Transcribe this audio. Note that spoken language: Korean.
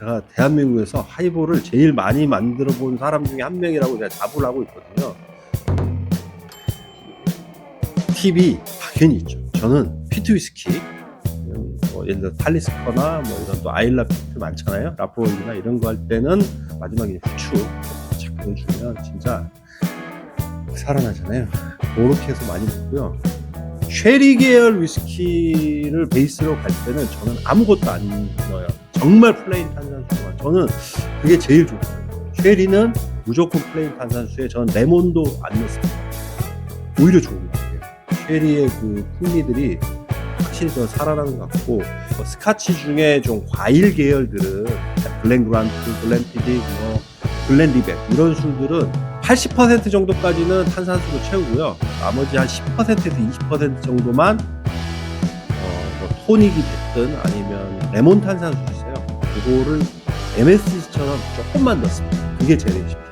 제가 대한민국에서 하이볼을 제일 많이 만들어 본 사람 중에 한 명이라고 제가 자부를 하고 있거든요. 팁이 당연히 있죠. 저는 피트 위스키, 음, 뭐 예를 들어 탈리스커나 뭐 이런 또 아일라 피트 많잖아요. 라프로이나 이런 거 할 때는 마지막에 후추 착 넣어주면 진짜 살아나잖아요. 그렇게 해서 많이 먹고요. 쉐리 계열 위스키를 베이스로 갈 때는 저는 아무것도 안 넣어요. 정말 플레인 탄산수만. 저는 그게 제일 좋아요. 쉐리는 무조건 플레인 탄산수에 저는 레몬도 안 넣습니다. 오히려 좋은 것 같아요. 쉐리의 그 풍미들이 확실히 더 살아난 것 같고 뭐 스카치 중에 좀 과일 계열들은 블렌 그란트, 블렌 피딕, 뭐 블렌 리백 이런 술들은 80% 정도까지는 탄산수로 채우고요. 나머지 한 10%에서 20% 정도만 어, 뭐 토닉이 됐든 아니면 레몬 탄산수 있어요. 그거를 MSG처럼 조금만 넣습니다. 그게 제 레시피.